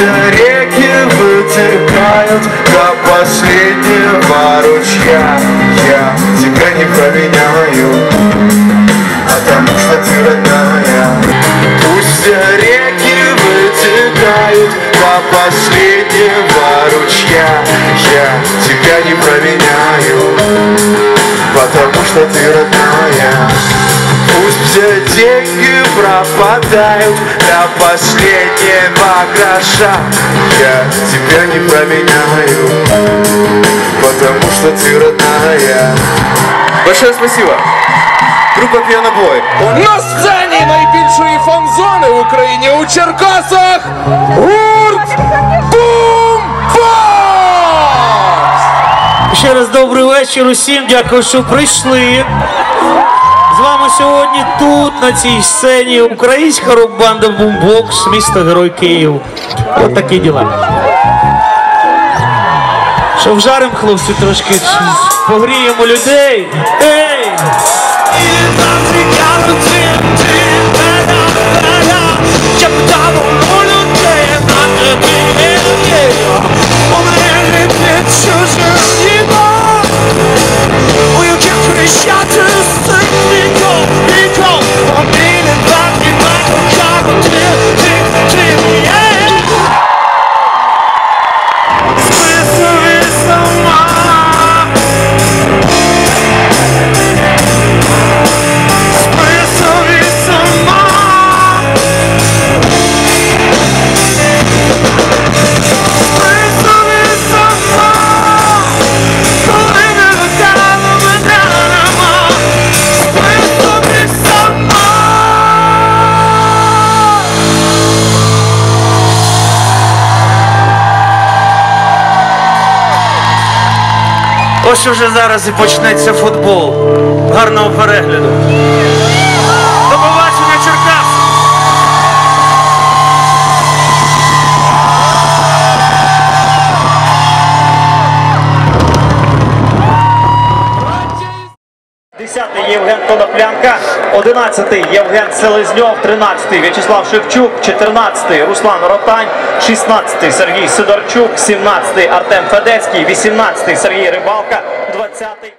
реки вытекают до последнего ручья. Я тебя не променяю, потому что ты родная. Пусть реки вытекают до последнего ручья. Я тебя деньги пропадают до последнего гроша Я тебя не променяю, потому что ты родная Большое спасибо! Группа Пьянобой. На сцені найбільшої фан-зони в Україні у Черкасах гурт Бум Ще раз добрий вечір усім. Дякую, що прийшли. Сьогодні тут, на цій сцені, українська рок-банда Бумбокс, місто Герой Київ. От такі діла. Що вжарим, хлопці, трошки погріємо людей. Ей! Ось уже зараз і почнеться футбол. Гарного перегляду. 10-й Євген Коноплянка, 11-й Євген Селезньов, 13-й В'ячеслав Шевчук, 14-й Руслан Ротань, 16-й Сергій Сидорчук, 17-й Артем Федецький, 18-й Сергій Рибалка, 20-й.